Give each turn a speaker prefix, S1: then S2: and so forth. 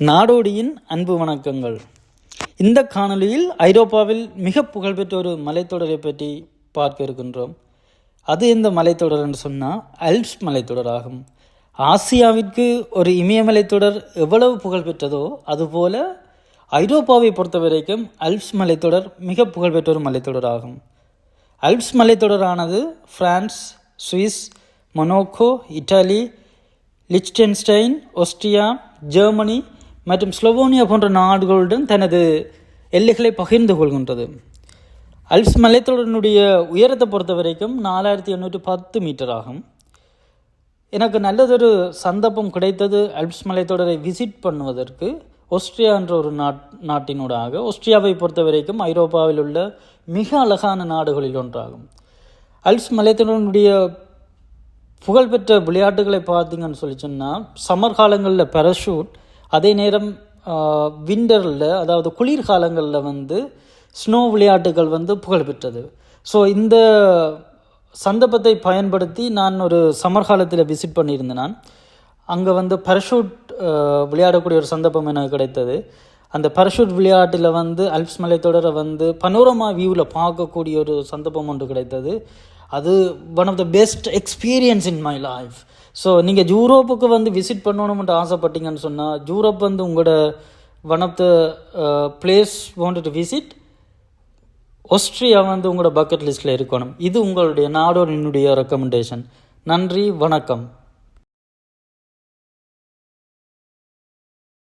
S1: நாடோடியின் அன்பு வணக்கங்கள். இந்த காணொலியில் ஐரோப்பாவில் மிக புகழ்பெற்ற ஒரு மலைத்தொடரை பற்றி பார்க்க இருக்கின்றோம். அது எந்த மலைத்தொடர் என்று சொன்னால் அல்ப்ஸ் மலைத்தொடர் ஆகும். ஆசியாவிற்கு ஒரு இமயமலைத்தொடர் எவ்வளவு புகழ்பெற்றதோ அதுபோல ஐரோப்பாவை பொறுத்த வரைக்கும் அல்ப்ஸ் மலைத்தொடர் மிக புகழ்பெற்ற ஒரு மலைத்தொடர் ஆகும். Alps மலைத்தொடரானது France Swiss Monaco Italy Liechtenstein Austria Germany மற்றும் ஸ்லோவோனியா போன்ற நாடுகளுடன் தனது எல்லைகளை பகிர்ந்து கொள்கின்றது. அல்ப்ஸ் மலைத்தொடரினுடைய உயரத்தை பொறுத்த வரைக்கும் நாலாயிரத்தி எண்ணூற்றி பத்து மீட்டர் ஆகும். எனக்கு நல்லதொரு சந்தர்ப்பம் கிடைத்தது அல்ப்ஸ் மலைத்தொடரை விசிட் பண்ணுவதற்கு. ஆஸ்ட்ரியா என்ற ஒரு நாட் நாட்டினூடாக. ஆஸ்திரியாவை பொறுத்த வரைக்கும் ஐரோப்பாவில் உள்ள மிக அழகான நாடுகளில் ஒன்றாகும். அல்ப்ஸ் மலைத்தொடரினுடைய புகழ்பெற்ற விளையாட்டுகளை பார்த்தீங்கன்னு சொல்லி சொன்னால் சம்மர் காலங்களில் பெரஷூட் அதே நேரம் விண்டரில் அதாவது குளிர்காலங்களில் வந்து ஸ்னோ விளையாட்டுகள் வந்து புகழ்பெற்றது ஸோ இந்த சந்தர்ப்பத்தை பயன்படுத்தி நான் ஒரு சம்மர் காலத்தில் விசிட் பண்ணியிருந்தேன் நான். அங்கே வந்து பரஷூட் விளையாடக்கூடிய ஒரு சந்தர்ப்பம் எனக்கு கிடைத்தது. அந்த பரஷூட் விளையாட்டில் வந்து அல்ப்ஸ் மலைத்தொடரை வந்து பனோரமா வியூவில் பார்க்கக்கூடிய ஒரு சந்தர்ப்பம் ஒன்று கிடைத்தது. அது one of the best experience in my life so நீங்கள் யூரோப்புக்கு வந்து விசிட் பண்ணணும்ன்ட்டு ஆசைப்பட்டீங்கன்னு சொன்னால் யூரோப் வந்து உங்களோட one of the place wanted to visit Austria வந்து உங்களோட பக்கெட் லிஸ்ட்டில் இருக்கணும். இது உங்களுடைய நாடோ என்னுடைய ரெக்கமெண்டேஷன் நன்றி வணக்கம்.